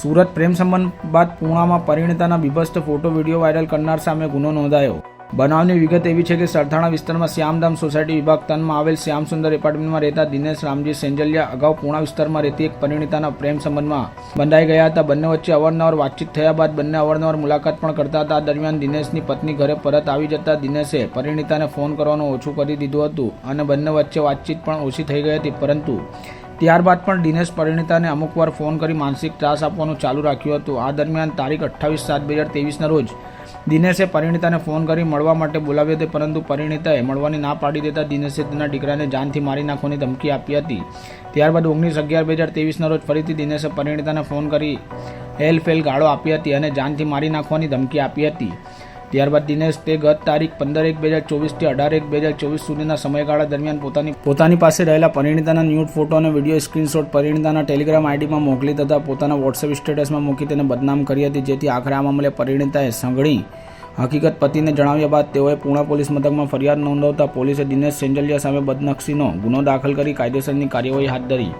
સુરત પ્રેમ સંબંધ બાદ પૂણામાં પરિણીતાના બિભસ્ત ફોટો વીડિયો વાયરલ કરનાર સામે ગુનો નોંધાયો. બનાવની વિગત એવી છે કે સરથાણા વિસ્તારમાં શ્યામધામ સોસાયટી વિભાગ તનમાં આવેલ શ્યામ સુંદર એપાર્ટમેન્ટમાં રહેતા દિનેશ રામજી સેન્જલિયા અગાઉ પૂણા વિસ્તારમાં રહેતી એક પરિણીતાના પ્રેમ સંબંધમાં બંધાઈ ગયા હતા. બંને વચ્ચે અવારનવાર વાતચીત થયા બાદ બંને અવારનવાર મુલાકાત પણ કરતા હતા. દરમિયાન દિનેશની પત્ની ઘરે પરત આવી જતા દિનેશે પરિણીતાને ફોન કરવાનું ઓછું કરી દીધું હતું અને બંને વચ્ચે વાતચીત પણ ઓછી થઈ ગઈ હતી. પરંતુ ત્યારબાદ પણ દિનેશ પરિણીતાને અમુકવાર ફોન કરી માનસિક ત્રાસ આપવાનું ચાલુ રાખ્યું હતું. આ દરમિયાન તારીખ અઠ્ઠાવીસ સાત બે હજાર તેવીસના રોજ દિનેશે પરિણીતાને ફોન કરી મળવા માટે બોલાવી હતી, પરંતુ પરિણીતાએ મળવાની ના પાડી દેતા દિનેશે તેના દીકરાને જાનથી મારી નાખવાની ધમકી આપી હતી. ત્યારબાદ ઓગણીસ અગિયાર બે હજાર તેવીસના રોજ ફરીથી દિનેશે પરિણીતાને ફોન કરી હેલ ફેલ ગાળો આપી હતી અને જાનથી મારી નાખવાની ધમકી આપી હતી. ત્યારબાદ દિનેશ તે ગત તારીખ પંદર એક બે હજાર ચોવીસથી અઢાર એક બે હજાર ચોવીસ સુધીના સમયગાળા દરમિયાન પોતાની પોતાની પાસે રહેલા પરિણીતાના ન્યૂડ ફોટો અને વીડિયો સ્ક્રીનશોટ પરિણીતાના ટેલિગ્રામ આઈડીમાં મોકલી તથા પોતાના વોટ્સએપ સ્ટેટસમાં મૂકી તેને બદનામ કરી હતી, જેથી આખરે આ મામલે પરિણીતાએ સંઘળી હકીકત પતિને જણાવ્યા બાદ તેઓએ પૂણા પોલીસ મથકમાં ફરિયાદ નોંધાવતા પોલીસે દિનેશ સેન્જલિયા સામે બદનક્ષીનો ગુનો દાખલ કરી કાયદેસરની કાર્યવાહી હાથ ધરી.